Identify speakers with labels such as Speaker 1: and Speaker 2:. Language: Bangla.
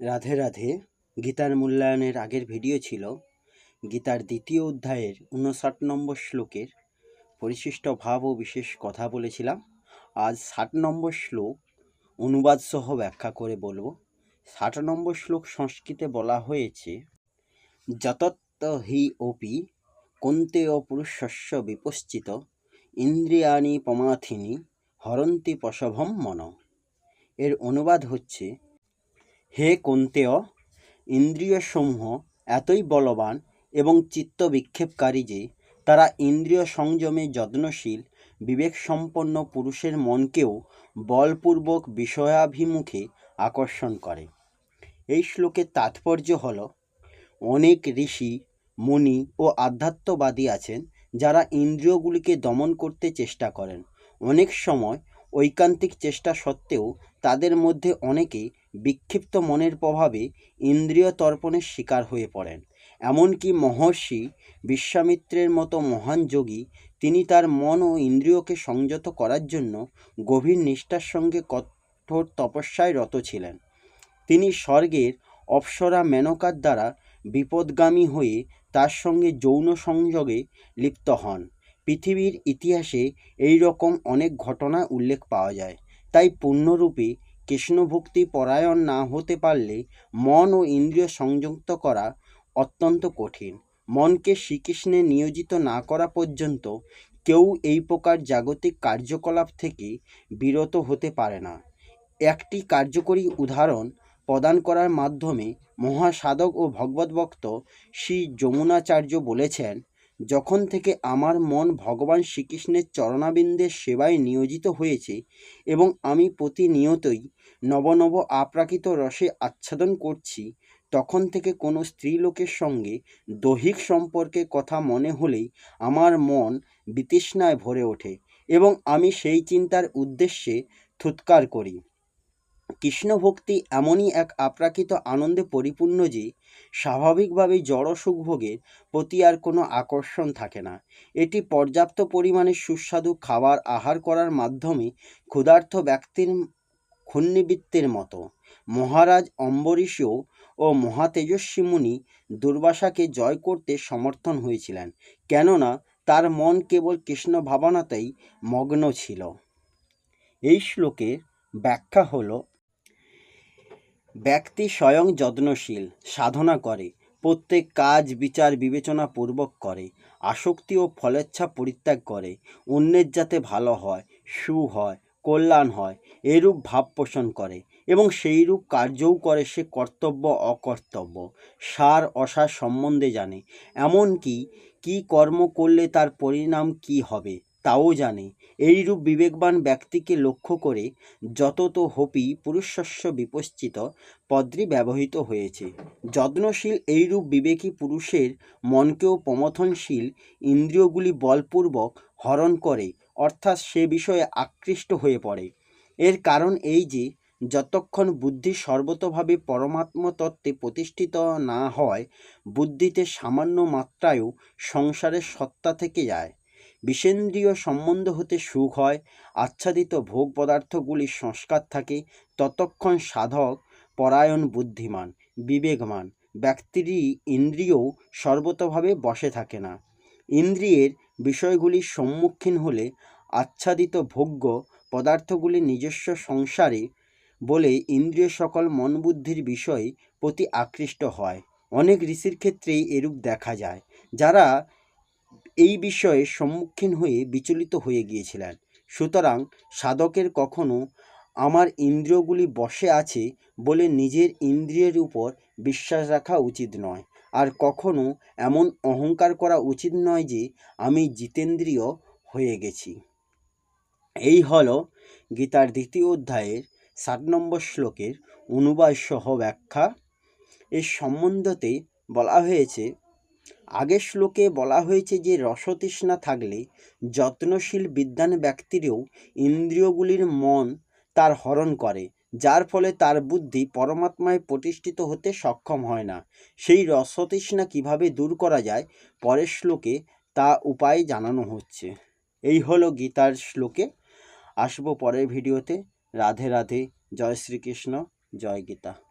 Speaker 1: রাধে রাধে। গীতার মূল্যায়নের আগের ভিডিও ছিল গীতার দ্বিতীয় অধ্যায়ের উনষাট নম্বর শ্লোকের পরিশিষ্ট ভাব ও বিশেষ কথা বলেছিলাম। আজ ষাট নম্বর শ্লোক অনুবাদ সহ ব্যাখ্যা করে বলব। ষাট নম্বর শ্লোক সংস্কৃতে বলা হয়েছে যতত্ত হি অপি কন্তে অপুরুষস্য বিপশ্চিত, ইন্দ্রিয়াণি পমাথিনী হরন্তি পশভম মন। এর অনুবাদ হচ্ছে হে কন্তেয়, ইন্দ্রিয়সমূহ এতই বলবান এবং চিত্ত বিক্ষেপকারী যে, তারা ইন্দ্রিয় সংযমে যত্নশীল, বিবেকসম্পন্ন পুরুষের মনকেও বলপূর্বক বিষয়াভিমুখে আকর্ষণ করে। এই শ্লোকের তাৎপর্য হল, অনেক ঋষি, মুনি ও আধ্যাত্মবাদী আছেন যারা ইন্দ্রিয়গুলিকে দমন করতে চেষ্টা করেন। অনেক সময় ঐকান্তিক চেষ্টা সত্ত্বেও তাদের মধ্যে অনেকে বিক্ষিপ্ত মনের প্রভাবে ইন্দ্রিয় তর্পণের শিকার হয়ে পড়েন। এমনকি মহর্ষি বিশ্বামিত্রের মতো মহান যোগী, তিনি তার মন ও ইন্দ্রিয়কে সংযত করার জন্য গভীর নিষ্ঠার সঙ্গে কঠোর তপস্যায় রত ছিলেন। তিনি স্বর্গের অপ্সরা মেনকার দ্বারা বিপদগামী হয়ে তার সঙ্গে যৌন সংযোগে লিপ্ত হন। পৃথিবীর ইতিহাসে এই রকম অনেক ঘটনা উল্লেখ পাওয়া যায়। তাই পূর্ণরূপে কৃষ্ণভক্তি পরায়ণ না হতে পারলে মন ও ইন্দ্রিয় সংযুক্ত করা অত্যন্ত কঠিন। মনকে শ্রীকৃষ্ণে নিয়োজিত না করা পর্যন্ত কেউ এই প্রকার জাগতিক কার্যকলাপ থেকে বিরত হতে পারে না। একটি কার্যকরী উদাহরণ প্রদান করার মাধ্যমে মহাসাধক ও ভগবদ্ভক্ত শ্রী যমুনাচার্য বলেছেন যখন থেকে আমার মন ভগবান শ্রীকৃষ্ণের চরণাবিন্দের সেবায় নিয়োজিত হয়েছে এবং আমি প্রতিনিয়তই নবনব আপ্রাকৃত রসে আচ্ছাদন করছি, তখন থেকে কোনো স্ত্রীলোকের সঙ্গে দৈহিক সম্পর্কে কথা মনে হলেই আমার মন বিতৃষ্ণায় ভরে ওঠে এবং আমি সেই চিন্তার উদ্দেশ্যে থুৎকার করি। কৃষ্ণ ভক্তি এমনই এক আপ্রাকৃত আনন্দে পরিপূর্ণ যে, স্বাভাবিকভাবেই জড় সুখভোগের প্রতি আর কোনো আকর্ষণ থাকে না। এটি পর্যাপ্ত পরিমাণে সুস্বাদু খাবার আহার করার মাধ্যমে ক্ষুধার্ত ব্যক্তির ক্ষুণ্ণিবৃত্তের মতো। মহারাজ অম্বরীশও ও মহাতেজস্বী মুনি দুর্বাসাকে জয় করতে সমর্থন হয়েছিলেন, কেননা তার মন কেবল কৃষ্ণ ভাবনাতেই মগ্ন ছিল। এই শ্লোকের ব্যাখ্যা হলো ব্যক্তি স্বয়ং যত্নশীল, সাধনা করে, প্রত্যেক কাজ, বিচার, বিবেচনা পূর্বক করে, আসক্তি ও ফলেচ্ছা পরিত্যাগ করে, অন্যের যাতে ভালো হয় সু হয়, কল্যাণ হয়, এরূপ ভাব পোষণ করে এবং সেইরূপ কার্যও করে সে কর্তব্য, অকর্তব্য। সার অসার সম্বন্ধে জানে। এমনকি কী কর্ম করলে তার পরিণাম কি হবে? তাও জানে। এইরূপ বিবেকবান ব্যক্তিকে লক্ষ্য করে যত তো হপি পুরুষস্য বিপশ্চিত পদ্রি ব্যবহৃত হয়েছে। যত্নশীল এইরূপ বিবেকী পুরুষের মনকেও প্রমথনশীল ইন্দ্রিয়গুলি বলপূর্বক হরণ করে, অর্থাৎ সে বিষয়ে আকৃষ্ট হয়ে পড়ে। এর কারণ এই যে, যতক্ষণ বুদ্ধি সর্বতভাবে পরমাত্ম তত্ত্বে প্রতিষ্ঠিত না হয়, বুদ্ধিতে সামান্য মাত্রায়ও সংসারের সত্তা থেকে যায়। বিষেন্দ্রীয় সম্বন্ধ হতে সুখ হয়, আচ্ছাদিত ভোগ পদার্থগুলির সংস্কার থাকে, ততক্ষণ সাধক, পরায়ণ বুদ্ধিমান, বিবেকমান ব্যক্তিরই ইন্দ্রিয়ও সর্বতভাবে বসে থাকে না। ইন্দ্রিয়ের বিষয়গুলির সম্মুখীন হলে আচ্ছাদিত ভোগ্য পদার্থগুলি নিজস্ব সংসারে বলে ইন্দ্রিয় সকল মন বুদ্ধির বিষয়ে প্রতি আকৃষ্ট হয়। অনেক ঋষির ক্ষেত্রেই এরূপ দেখা যায়, যারা এই বিষয়ে সম্মুখীন হয়ে বিচলিত হয়ে গিয়েছিলেন। সুতরাং সাধকের কখনো আমার ইন্দ্রিয়গুলি বসে আছে বলে নিজের ইন্দ্রিয়ের উপর বিশ্বাস রাখা উচিত নয়। আর কখনো এমন অহংকার করা উচিত নয় যে আমি জিতেন্দ্রীয় হয়ে গেছি। এই হল গীতার দ্বিতীয় অধ্যায়ের ষাট নম্বর শ্লোকের অনুবাদ সহ ব্যাখ্যা। এর সম্বন্ধতে বলা হয়েছে আগের শ্লোকে বলা হয়েছে যে রসতৃষ্ণা থাকলে যত্নশীল বিদ্যান ব্যক্তিরও ইন্দ্রিয়গুলির মন তার হরণ করে, যার ফলে তার বুদ্ধি পরমাত্মায় প্রতিষ্ঠিত হতে সক্ষম হয় না। সেই রসতৃষ্ণা কীভাবে দূর করা যায় পরের শ্লোকে তা উপায় জানানো হচ্ছে। এই হলো গীতার শ্লোকে। আসব পরের ভিডিওতে। রাধে রাধে। জয় শ্রীকৃষ্ণ। জয় গীতা।